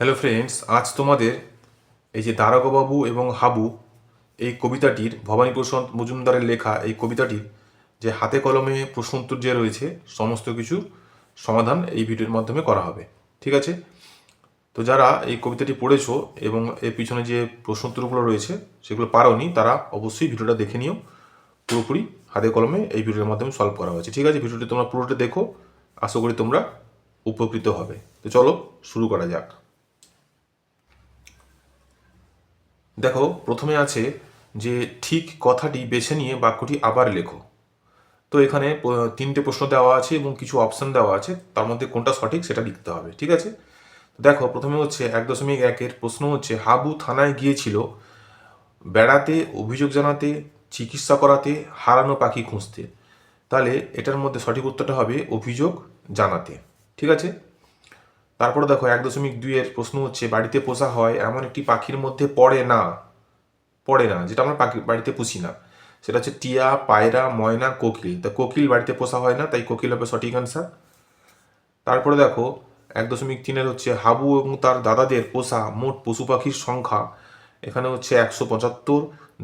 Hello friends আজ তোমাদের এই যে দারোগাবাবু এবং হাবু এই কবিতাটির ভবানী প্রসাদ মজুমদারের লেখা এই কবিতাটির যে হাতে কলমে প্রশ্ন উত্তর যে রয়েছে, সমস্ত কিছু সমাধান এই ভিডিওর মাধ্যমে করা হবে। ঠিক আছে? তো যারা এই কবিতাটি পড়েছো এবং এর পিছনে যে প্রশ্ন উত্তরগুলো রয়েছে, সেগুলো পারোনি, তারা অবশ্যই ভিডিওটা দেখে নিও। পুরোপুরি হাতে কলমে এই ভিডিওর মাধ্যমে সলভ করা হয়েছে। ঠিক আছে? ভিডিওটি তোমরা পুরোটা দেখো। আশা করি তোমরা উপকৃত হবে। তো চলো শুরু করা যাক। দেখো, প্রথমে আছে যে ঠিক কথাটি বেছে নিয়ে বাক্যটি আবার লেখো। তো এখানে তিনটে প্রশ্ন দেওয়া আছে এবং কিছু অপশন দেওয়া আছে। তার মধ্যে কোনটা সঠিক সেটা লিখতে হবে, ঠিক আছে? দেখো, প্রথমে হচ্ছে এক দশমিক একের প্রশ্ন হচ্ছে, হাবু থানায় গিয়েছিল বেড়াতে, অভিযোগ জানাতে, চিকিৎসা করাতে, হারানো পাখি খুঁজতে। তাহলে এটার মধ্যে সঠিক উত্তরটা হবে, অভিযোগ জানাতে, ঠিক আছে? তারপরে দেখো, এক দশমিক দুইয়ের প্রশ্ন হচ্ছে, বাড়িতে পোষা হয় এমন একটি পাখির মধ্যে পড়ে না পড়ে না, যেটা আমরা পাখি, বাড়িতে পুষি না। সেটা হচ্ছে টিয়া, পায়রা, ময়না, কোকিল। তা কোকিল বাড়িতে পোষা হয় না, তাই কোকিল হবে সঠিক অ্যান্সার তারপরে দেখো, এক দশমিক তিনের হচ্ছে, হাবু এবং তার দাদাদের পোষা মোট পশু পাখির সংখ্যা, এখানে হচ্ছে একশো পঁচাত্তর,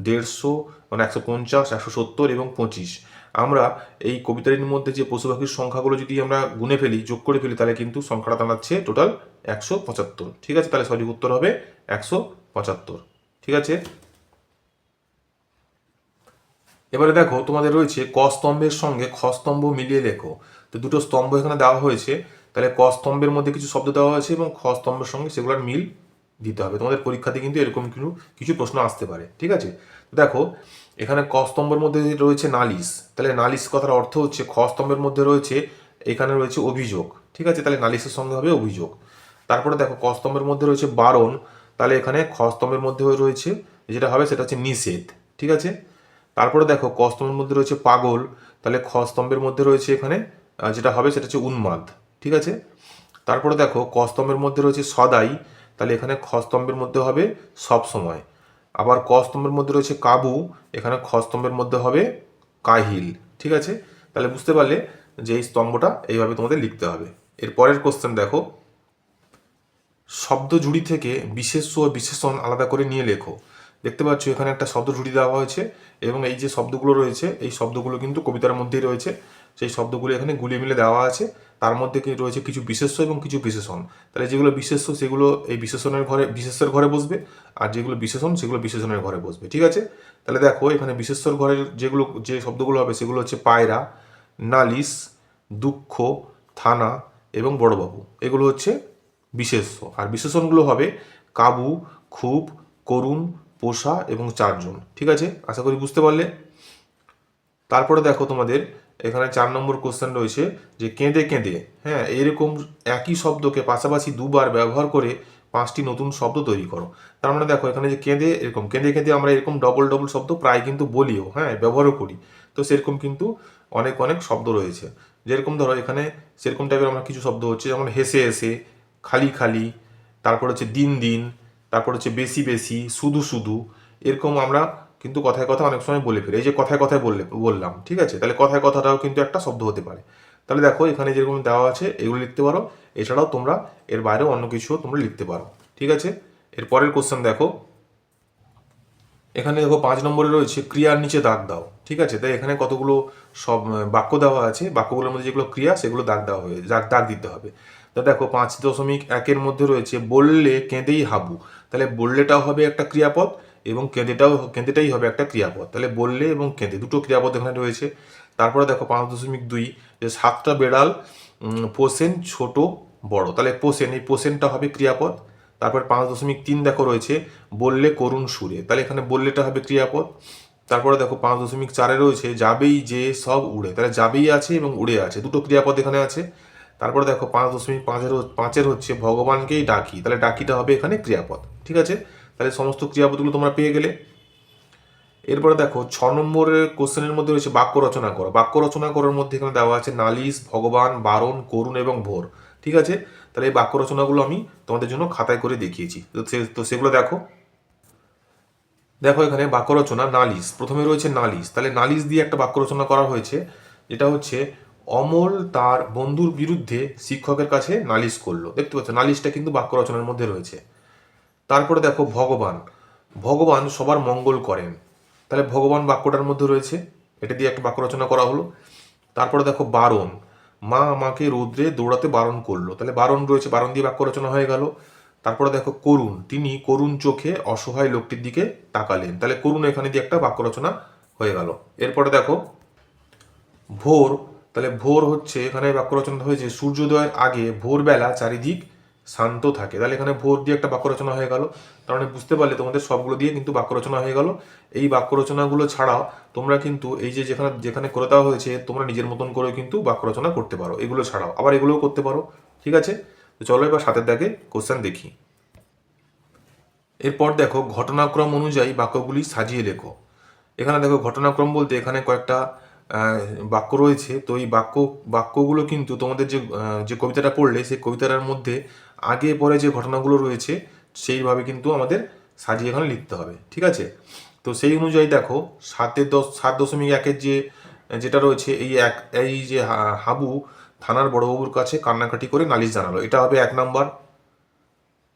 দেড়শো মানে একশো পঞ্চাশ, একশো সত্তর এবং পঁচিশ। আমরা এই কবিতাটির মধ্যে যে পশু পাখির সংখ্যাগুলো যদি আমরা গুনে ফেলি, যোগ করে ফেলি, তাহলে কিন্তু সংখ্যাটা দাঁড়াচ্ছে টোটাল একশো পঁচাত্তর। ঠিক আছে? তাহলে সঠিক উত্তর হবে একশো পঁচাত্তর। ঠিক আছে? এবারে দেখো, তোমাদের রয়েছে ক স্তম্ভের সঙ্গে খ স্তম্ভ মিলিয়ে লেখো। তো দুটো স্তম্ভ এখানে দেওয়া হয়েছে। তাহলে ক স্তম্ভের মধ্যে কিছু শব্দ দেওয়া হয়েছে এবং খ স্তম্ভের সঙ্গে সেগুলোর মিল দিতে হবে। তোমাদের পরীক্ষাতে কিন্তু এরকম কিছু কিছু প্রশ্ন আসতে পারে। ঠিক আছে? দেখো এখানে ক স্তম্ভের মধ্যে রয়েছে নালিশ, তাহলে নালিশ কথার অর্থ হচ্ছে খ স্তম্ভের মধ্যে রয়েছে, এখানে রয়েছে অভিযোগ, ঠিক আছে? তাহলে নালিশের সঙ্গে হবে অভিযোগ। তারপরে দেখো, ক স্তম্ভের মধ্যে রয়েছে বারণ, তাহলে এখানে খ স্তম্ভের মধ্যে রয়েছে, যেটা হবে সেটা হচ্ছে নিষেধ, ঠিক আছে? তারপরে দেখো, ক স্তম্ভের মধ্যে রয়েছে পাগল, তাহলে খ স্তম্ভের মধ্যে রয়েছে এখানে যেটা হবে সেটা হচ্ছে উন্মাদ, ঠিক আছে? তারপরে দেখো, ক স্তম্ভের মধ্যে রয়েছে সদাই, তাহলে এখানে খ স্তম্ভের মধ্যে হবে সব সময় আবার ক স্তম্ভের মধ্যে রয়েছে কাবু, এখানে খ স্তম্ভের মধ্যে হবে কাহিল, ঠিক আছে? তাহলে বুঝতে পারলে যে এই স্তম্ভটা এইভাবে তোমাদের লিখতে হবে। এর পরের কোশ্চেন দেখো। শব্দ জুড়ি থেকে বিশেষ ও বিশেষণ আলাদা করে নিয়ে লেখো। দেখতে পাচ্ছ এখানে একটা শব্দ জুড়ি দেওয়া হয়েছে এবং এই যে শব্দগুলো রয়েছে, এই শব্দগুলো কিন্তু কবিতার মধ্যেই রয়েছে। সেই শব্দগুলো এখানে গুলিয়ে মিলে দেওয়া আছে। তার মধ্যে কি রয়েছে কিছু বিশেষ্য এবং কিছু বিশেষণ। তাহলে যেগুলো বিশেষ্য, সেগুলো এই বিশেষণের ঘরে, বিশেষ্যের ঘরে বসবে, আর যেগুলো বিশেষণ, সেগুলো বিশেষণের ঘরে বসবে, ঠিক আছে? তাহলে দেখো, এখানে বিশেষ্যর ঘরের যেগুলো, যে শব্দগুলো হবে, সেগুলো হচ্ছে পায়রা, নালিশ, দুঃখ, থানা এবং বড়বাবু। এগুলো হচ্ছে বিশেষ্য। আর বিশেষণগুলো হবে কাবু, খুব, করুণ, পোষা এবং চারজন, ঠিক আছে? আশা করি বুঝতে পারলে? তারপরে দেখো তোমাদের এখানে চার নম্বর কোশ্চেন রয়েছে যে কেঁদে কেঁদে হ্যাঁ এরকম একই শব্দকে পাশাপাশি দুবার ব্যবহার করে পাঁচটি নতুন শব্দ তৈরি করো। তার মানে দেখো, এখানে যে কেঁদে, এরকম কেঁদে কেঁদে আমরা এরকম ডবল ডবল শব্দ প্রায় কিন্তু বলিও হ্যাঁ ব্যবহারও করি। তো সেরকম কিন্তু অনেক অনেক শব্দ রয়েছে। যেরকম ধরো, এখানে সেরকম টাইপের আমরা কিছু শব্দ হচ্ছে, যেমন হেসে হেসে, খালি খালি, তারপর হচ্ছে দিন দিন, তারপর হচ্ছে বেশি বেশি, শুধু শুধু, এরকম আমরা কিন্তু কথায় কথা অনেক সময় বলে ফেলি। এই যে কথায় কথায় বললে, বললাম, ঠিক আছে? তাহলে কথায় কথাটাও কিন্তু একটা শব্দ হতে পারে। তাহলে দেখো, এখানে যেরকম দেওয়া আছে, এগুলো লিখতে পারো। এছাড়াও তোমরা এর বাইরেও অন্য কিছুও তোমরা লিখতে পারো, ঠিক আছে? এর পরের কোশ্চেন দেখো। এখানে দেখো, পাঁচ নম্বরে রয়েছে, ক্রিয়ার নিচে দাগ দাও ঠিক আছে? তাই এখানে কতগুলো সব বাক্য দেওয়া আছে। বাক্যগুলোর মধ্যে যেগুলো ক্রিয়া, সেগুলো দাগ দেওয়া হয়ে, দাগ দাগ দিতে হবে। তা দেখো, পাঁচ দশমিক একের মধ্যে রয়েছে, বললে কেঁদেই হাবু তাহলে বললেটাও হবে একটা ক্রিয়াপদ। এবং কেঁদেটাও কেঁদেটাই হবে একটা ক্রিয়াপদ। তাহলে বললে এবং কেঁদে দুটো ক্রিয়াপদ এখানে রয়েছে। তারপরে দেখো পাঁচ দশমিক দুই, যে সাতটা বেড়াল পোষেন ছোট, বড়। তাহলে পোষেন, এই পোষেনটা হবে ক্রিয়াপদ। তারপর পাঁচ দশমিক তিন দেখো রয়েছে, বললে করুণ সুরে। তাহলে এখানে বললেটা হবে ক্রিয়াপদ। তারপরে দেখো পাঁচ দশমিক চারে রয়েছে, যাবেই যে সব উড়ে। তাহলে যাবেই আছে এবং উড়ে আছে, দুটো ক্রিয়াপদ এখানে আছে। তারপরে দেখো পাঁচ দশমিক পাঁচের পাঁচের হচ্ছে ভগবানকেই ডাকি। তাহলে ডাকিটা হবে এখানে ক্রিয়াপদ, ঠিক আছে? তাহলে সমস্ত ক্রিয়াপদগুলো তোমরা পেয়ে গেলে। এরপরে দেখো, ছ নম্বরের কোশ্চেনের মধ্যে রয়েছে বাক্য রচনা করো। বাক্য রচনা করার মধ্যে এখানে দেওয়া আছে নালিশ, ভগবান, বারণ, করুণ এবং ভোর। ঠিক আছে? তাহলে এই বাক্য রচনাগুলো আমি তোমাদের জন্য খাতায় করে দেখিয়েছি। তো সেগুলো দেখো। দেখো এখানে বাক্য রচনা, নালিশ। প্রথমে রয়েছে নালিশ। তাহলে নালিশ দিয়ে একটা বাক্য রচনা করা হয়েছে। যেটা হচ্ছে, অমল তার বন্ধুর বিরুদ্ধে শিক্ষকের কাছে নালিশ করল। দেখতে পাচ্ছ, নালিশটা কিন্তু বাক্য রচনার মধ্যে রয়েছে। তারপরে দেখো ভগবান। ভগবান সবার মঙ্গল করেন। তাহলে ভগবান বাক্যটার মধ্যে রয়েছে, এটা দিয়ে একটা বাক্য রচনা করা হলো। তারপরে দেখো বারণ। মা আমাকে রৌদ্রে দৌড়াতে বারণ করল। তাহলে বারণ রয়েছে, বারণ দিয়ে বাক্য রচনা হয়ে গেল। তারপরে দেখো করুণ। তিনি করুণ চোখে অসহায় লোকটির দিকে তাকালেন। তাহলে করুণ এখানে দিয়ে একটা বাক্য রচনা হয়ে গেল। এরপরে দেখো ভোর। তাহলে ভোর হচ্ছে, এখানে বাক্য রচনা হয়েছে, সূর্যোদয়ের আগে ভোরবেলা চারিদিক শান্ত থাকে। তাহলে এখানে ভোর দিয়ে একটা বাক্য রচনা হয়ে গেল। তার মানে বুঝতে পারলে তোমাদের সবগুলো দিয়ে কিন্তু বাক্য রচনা হয়ে গেল। এই বাক্য রচনাগুলো ছাড়াও তোমরা কিন্তু এই যে যেখানে যেখানে করে দেওয়া হয়েছে, তোমরা নিজের মতন করে কিন্তু বাক্য রচনা করতে পারো। এগুলো ছাড়াও। আবার এগুলোও করতে পারো। ঠিক আছে? তো চলো এবার সাথের দাগে কোশ্চেন দেখি। এরপর দেখো, ঘটনাক্রম অনুযায়ী বাক্যগুলি সাজিয়ে লেখো। এখানে দেখো, ঘটনাক্রম বলতে এখানে কয়েকটা বাক্য রয়েছে। তো এই বাক্য, বাক্যগুলো কিন্তু তোমাদের যে যে কবিতাটা পড়লে, সেই কবিতাটার মধ্যে আগে পরে যে ঘটনাগুলো রয়েছে, সেইভাবে কিন্তু আমাদের সাজিয়ে এখানে লিখতে হবে, ঠিক আছে? তো সেই অনুযায়ী দেখো সাতের দশ, সাত দশমিক একের যে, যেটা রয়েছে, এই এক, এই যে হাবু থানার বড়বাবুর কাছে কান্নাকাটি করে নালিশ জানালো, এটা হবে এক নাম্বার।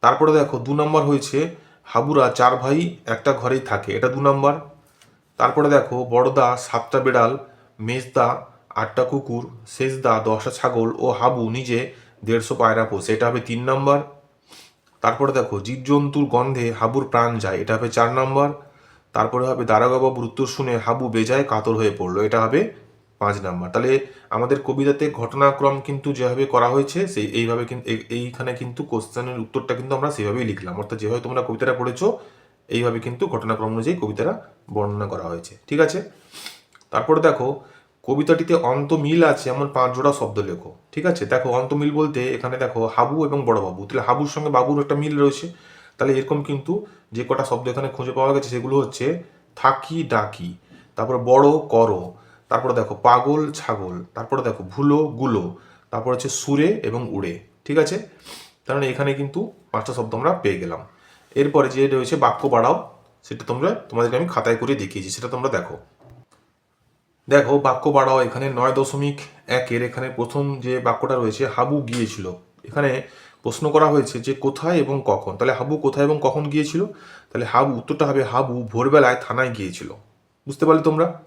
তারপরে দেখো, দু নম্বর হয়েছে, হাবুরা চার ভাই একটা ঘরেই থাকে, এটা দু নম্বর। তারপরে দেখো, বড়দা, সাতটা বেড়াল, মেজদা, আটটা কুকুর, শেষদা, দশটা ছাগল ও হাবু নিজে দেড়শো পায়রা পোষে, এটা হবে তিন নম্বর। তারপরে দেখো, জীবজন্তুর গন্ধে হাবুর প্রাণ যায়, এটা হবে চার নম্বর। তারপরে হবে দারোগাবাবুর উত্তর শুনে হাবু বেজায় কাতর হয়ে পড়ল, এটা হবে পাঁচ নাম্বার। তাহলে আমাদের কবিতাতে ঘটনাক্রম কিন্তু যেভাবে করা হয়েছে, সেই এইভাবে কিন্তু এই- এইখানে কিন্তু কোশ্চেনের উত্তরটা কিন্তু আমরা সেভাবেই লিখলাম। অর্থাৎ যেভাবে তোমরা কবিতাটা পড়েছো, এইভাবে কিন্তু ঘটনাক্রম অনুযায়ী কবিতাটা বর্ণনা করা হয়েছে। ঠিক আছে? তারপরে দেখো কবিতাটিতে অন্ত মিল আছে এমন পাঁচ জোড়া শব্দ লেখো, ঠিক আছে? দেখো অন্ত মিল বলতে এখানে দেখো, হাবু এবং বড়বাবু তাহলে হাবুর সঙ্গে বাবুর একটা মিল রয়েছে। তাহলে এরকম কিন্তু যে কটা শব্দ এখানে খুঁজে পাওয়া গেছে, সেগুলো হচ্ছে থাকি ডাকি, তারপরে বড় করো, তারপরে দেখো পাগল ছাগল, তারপরে দেখো ভুলো গুলো, তারপর হচ্ছে সুরে এবং উড়ে, ঠিক আছে? মানে এখানে কিন্তু পাঁচটা শব্দ আমরা পেয়ে গেলাম। এরপরে যে রয়েছে বাক্য বাড়াও, সেটা তোমরা, তোমাদেরকে আমি খাতায় করে দেখিয়েছি, সেটা তোমরা দেখো। দেখো, বাক্য বাড়াও। এখানে নয় দশমিক একের এখানে প্রথম যে বাক্যটা রয়েছে, হাবু গিয়েছিল। এখানে প্রশ্ন করা হয়েছে যে কোথায় এবং কখন? তাহলে হাবু কোথায় এবং কখন গিয়েছিল? তাহলে হাবু, উত্তরটা হবে হাবু ভোরবেলায় থানায় গিয়েছিল। বুঝতে পারলে তোমরা?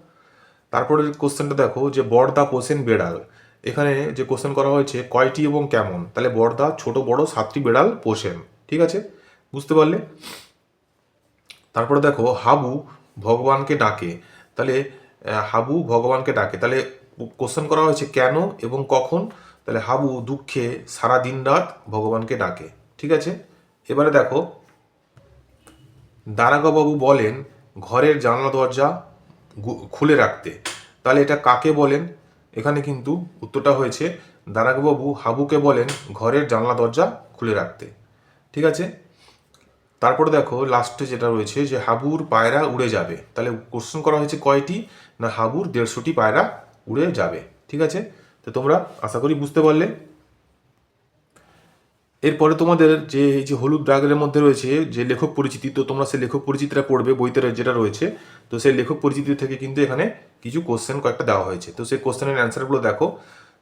তারপরে কোশ্চেনটা দেখো, যে বড়দা পোষেন বেড়াল। এখানে যে কোশ্চেন করা হয়েছে, কয়টি এবং কেমন? তাহলে বড়দা ছোট, বড়, সাতটি বেড়াল, পোষেন। ঠিক আছে? বুঝতে পারলে? তারপরে দেখো, হাবু ভগবানকে ডাকে। তাহলে হাবু ভগবানকে ডাকে। তাহলে কোশ্চেন করা হয়েছে, কেন এবং কখন? তাহলে হাবু দুঃখে সারা দিন রাত ভগবানকে ডাকে। ঠিক আছে? এবারে দেখো দারাগাবাবু বলেন, ঘরের জানলা দরজা খুলে রাখতে। তাহলে এটা কাকে বলেন? এখানে কিন্তু উত্তরটা হয়েছে দারাগাবাবু হাবুকে বলেন, ঘরের জানলা দরজা খুলে রাখতে। ঠিক আছে? তারপরে দেখো লাস্টে যেটা রয়েছে যে হাবুর পায়রা উড়ে যাবে। তাহলে কোশ্চেন করা হয়েছে কয়টি? না, হাবুর দেড়শোটি পায়রা উড়ে যাবে। ঠিক আছে? তো তোমরা আশা করি বুঝতে পারলে। এরপরে তোমাদের যে, এই যে হলুদ ব্রাগের মধ্যে রয়েছে, যে লেখক পরিচিতি, তো তোমরা সেই লেখক পরিচিতিটা পড়বে, বইতে যেটা রয়েছে, তো সেই লেখক পরিচিতি থেকে কিন্তু এখানে কিছু কোশ্চেন কয়েকটা দেওয়া হয়েছে। তো সেই কোশ্চেনের অ্যান্সারগুলো দেখো।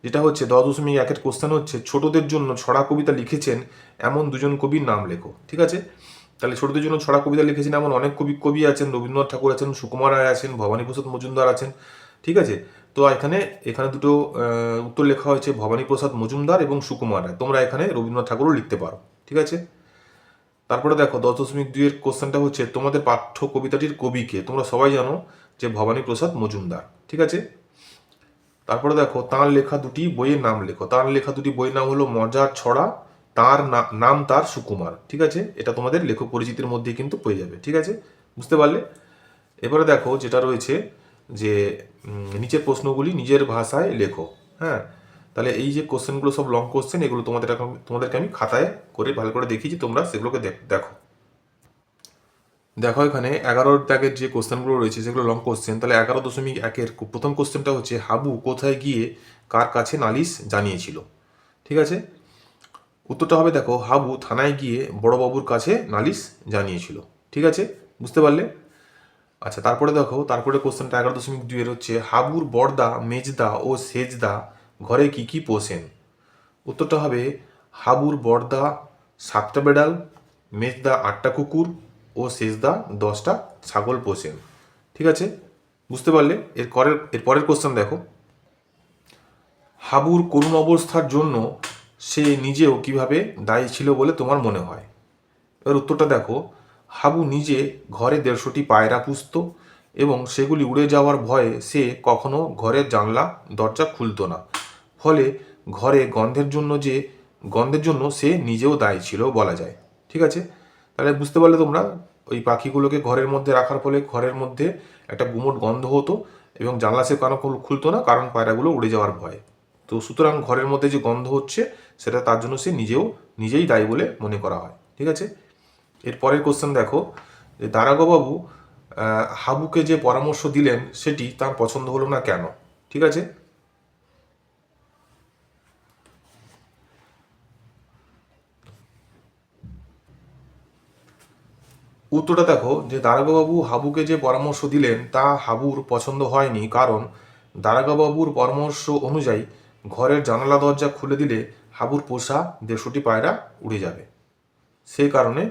যেটা হচ্ছে, দশ দশমিক একের কোশ্চেন হচ্ছে, ছোটদের জন্য ছড়া কবিতা লিখেছেন এমন দুজন কবির নাম লেখো। ঠিক আছে? তাহলে ছোটদের জন্য ছড়া কবিতা লিখেছেন এমন অনেক কবি কবি আছেন, রবীন্দ্রনাথ ঠাকুর আছেন, সুকুমার রায় আছেন ভবানীপ্রসাদ মজুমদার আছেন, ঠিক আছে? তো এখানে এখানে দুটো উত্তর লেখা হয়েছে ভবানীপ্রসাদ মজুমদার এবং সুকুমার রায়। তোমরা এখানে রবীন্দ্রনাথ ঠাকুরও লিখতে পারো, ঠিক আছে? তারপরে দেখো, দশ দশমিক দুইয়ের কোশ্চেনটা হচ্ছে, তোমাদের পাঠ্য কবিতাটির কবিকে তোমরা সবাই জানো যে ভবানীপ্রসাদ মজুমদার, ঠিক আছে? তারপরে দেখো, তাঁর লেখা দুটি বইয়ের নাম লেখো। তাঁর লেখা দুটি বইয়ের নাম হলো, মজার ছড়া তার নাম তার সুকুমার, ঠিক আছে? এটা তোমাদের লেখক পরিচিতির মধ্যেই কিন্তু পেয়ে যাবে, ঠিক আছে? বুঝতে পারলে? এবারে দেখো যেটা রয়েছে যে নিচের প্রশ্নগুলি নিজের ভাষায় লেখো হ্যাঁ? তাহলে এই যে কোশ্চেনগুলো সব লং কোশ্চেন এগুলো তোমাদের তোমাদেরকে আমি খাতায় করে ভালো করে দেখিয়েছি তোমরা সেগুলোকে দেখ- দেখো। দেখো এখানে এগারোর দাগের যে কোশ্চেনগুলো রয়েছে, সেগুলো লং কোশ্চেন তাহলে এগারো দশমিক একের প্রথম কোশ্চেনটা হচ্ছে, হাবু কোথায় গিয়ে কার কাছে নালিশ জানিয়েছিল, ঠিক আছে? উত্তরটা হবে দেখো, হাবু থানায় গিয়ে বড়বাবুর কাছে নালিশ জানিয়েছিল। ঠিক আছে? বুঝতে পারলে? আচ্ছা তারপরে দেখো, তারপরে কোশ্চেনটা এগারো দশমিক দুইয়ের হচ্ছে, হাবুর বড়দা, মেজদা ও সেজদা ঘরে কি কি পোষেন? উত্তরটা হবে, হাবুর বড়দা সাতটা বেড়াল, মেজদা আটটা কুকুর ও সেজদা দশটা ছাগল পোষেন। ঠিক আছে? বুঝতে পারলে? এর পরের এর পরের কোশ্চেন দেখো। হাবুর করুণ অবস্থার জন্য সে নিজেও কীভাবে দায়ী ছিল বলে তোমার মনে হয়? এবার উত্তরটা দেখো। হাবু নিজে ঘরে দেড়শোটি পায়রা পুষত এবং সেগুলি উড়ে যাওয়ার ভয়ে সে কখনো ঘরের জানলা, দরজা খুলতো না। ফলে ঘরে গন্ধের জন্য যে, গন্ধের জন্য সে নিজেও দায়ী ছিল বলা যায়। ঠিক আছে? তাহলে বুঝতে পারলে তোমরা, ওই পাখিগুলোকে ঘরের মধ্যে রাখার ফলে ঘরের মধ্যে একটা গুমোট গন্ধ হতো এবং জানলা সে কেন খুলতো না কারণ পায়রাগুলো উড়ে যাওয়ার ভয়ে। তো সুতরাং ঘরের মধ্যে যে গন্ধ হচ্ছে, সেটা তার জন্য সে নিজেও নিজেই দায়ী বলে মনে করা হয়। ঠিক আছে? এর পরের কোশ্চেন দেখো, যে দারাগবাবু হাবুকে যে পরামর্শ দিলেন, সেটি তার পছন্দ হলো না কেন? ঠিক আছে? উত্তরটা দেখো, যে দারাগাবাবু হাবুকে যে পরামর্শ দিলেন, তা হাবুর পছন্দ হয়নি। কারণ দারাগাবাবুর পরামর্শ অনুযায়ী ঘরের জানালা দরজা খুলে দিলে হাবুর পোষা দেড়শোটি পায়রা উড়ে যাবে। সেই কারণে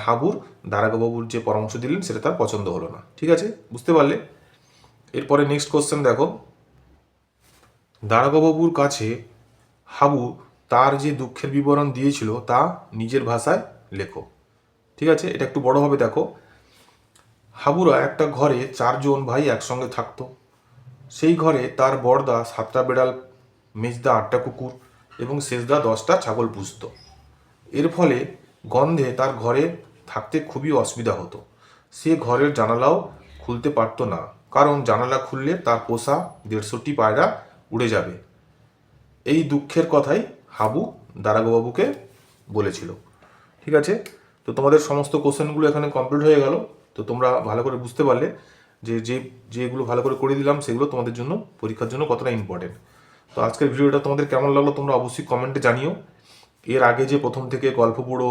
হাবুর দারাগাবাবুর যে পরামর্শ দিলেন, সেটা তার পছন্দ হলো না। ঠিক আছে? বুঝতে পারলে? এরপরে নেক্সট কোশ্চেন দেখো। দারাগাবাবুর কাছে হাবু তার যে দুঃখের বিবরণ দিয়েছিল, তা নিজের ভাষায় লেখো। ঠিক আছে? এটা একটু বড়ভাবে দেখো। হাবুরা একটা ঘরে চারজন ভাই একসঙ্গে থাকতো। সেই ঘরে তার বড়দা সাতটা বেড়াল মেজদা আটটা কুকুর এবং শেষদা দশটা ছাগল পুষত। এর ফলে গন্ধে তার ঘরে থাকতে খুবই অসুবিধা হতো। সে ঘরের জানালাও খুলতে পারতো না, কারণ জানালা খুললে তার পোষা দেড়শোটি পায়রা উড়ে যাবে। এই দুঃখের কথাই হাবু দারাগবাবুকে বলেছিল। ঠিক আছে? তো তোমাদের সমস্ত কোশ্চেনগুলো এখানে কমপ্লিট হয়ে গেল। তো তোমরা ভালো করে বুঝতে পারলে যে যে, যেগুলো ভালো করে করে দিলাম, সেগুলো তোমাদের জন্য, পরীক্ষার জন্য কতটা ইম্পর্টেন্ট তো আজকের ভিডিওটা তোমাদের কেমন লাগল তোমরা অবশ্যই কমেন্টে জানিও। এর আগে যে প্রথম থেকে গল্প বুড়ো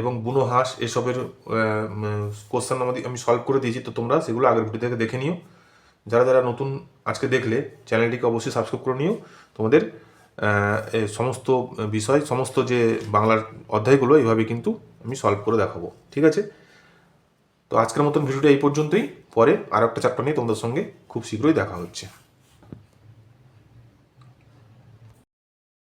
এবং বুনো হাঁস এসবের কোশ্চেন আমাদের আমি সলভ করে দিয়েছি, তো তোমরা সেগুলো আগের ভিডিও থেকে দেখে নিও। যারা যারা নতুন আজকে দেখলে, চ্যানেলটিকে অবশ্যই সাবস্ক্রাইব করে নিও। তোমাদের সমস্ত বিষয়, সমস্ত যে বাংলার অধ্যায়গুলো, এইভাবে কিন্তু আমি সলভ করে দেখাবো। ঠিক আছে? তো আজকের মতন ভিডিওটা এই পর্যন্তই। পরে আর একটা চ্যাপ্টার নিয়ে তোমাদের সঙ্গে খুব শীঘ্রই দেখা হচ্ছে।